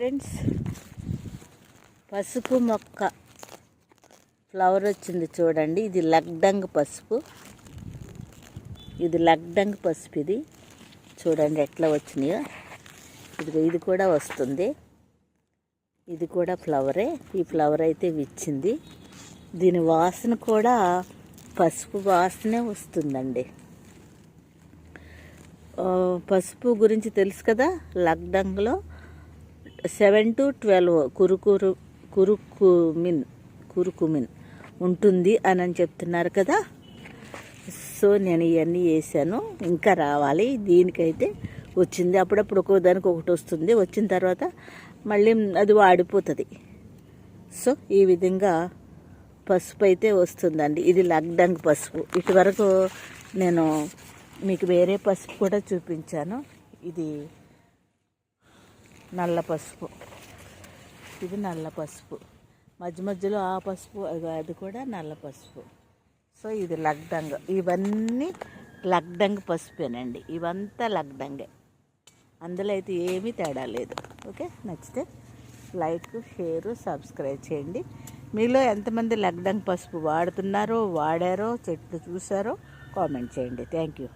Friends పసుపు మొక్క flower వచ్చింది చూడండి. ఇది లగ్డంగ్ పసుపు. ఇది లగ్డంగ్ పసుపు ఇది. చూడండి ఎట్లా వచ్చినాయో. ఇది ఇది కూడా వస్తుంది. ఇది కూడా ఫ్లవరే. ఈ ఫ్లవర్ అయితే విచ్చింది. దీని వాసన కూడా పసుపు వాసనే వస్తుందండి. పసుపు గురించి తెలుసు కదా లగ్డంగ్లో? సెవెన్ టు ట్వెల్వ్ కురుకురు కురుకుమిన్ కురుకుమిన్ ఉంటుంది అని అని చెప్తున్నారు కదా. సో నేను ఇవన్నీ వేసాను ఇంకా రావాలి. దీనికైతే వచ్చింది. అప్పుడప్పుడు ఒక్కో దానికి ఒకటి వస్తుంది. వచ్చిన తర్వాత మళ్ళీ అది వాడిపోతుంది. సో ఈ విధంగా పసుపు అయితే వస్తుందండి. ఇది లగ్డంగ్ పసుపు. ఇటు వరకు నేను మీకు వేరే పసుపు కూడా చూపించాను. ఇది నల్ల పసుపు. ఇది నల్ల పసుపు. మధ్య మధ్యలో ఆ పసుపు అది- కూడా నల్ల పసుపు. సో ఇది లగ్డంగ్ ఇవన్నీ లగ్డంగ్ పసుపేనండి. ఇవంతా లగ్డంగే అందులో అయితే ఏమీ తేడా లేదు. ఓకే? నచ్చితే లైక్ షేర్ సబ్స్క్రైబ్ చేయండి. మీలో ఎంతమంది లగ్డంగ్ పసుపు వాడుతున్నారో వాడారో చెట్లు చూసారో కామెంట్ చేయండి. Thank you.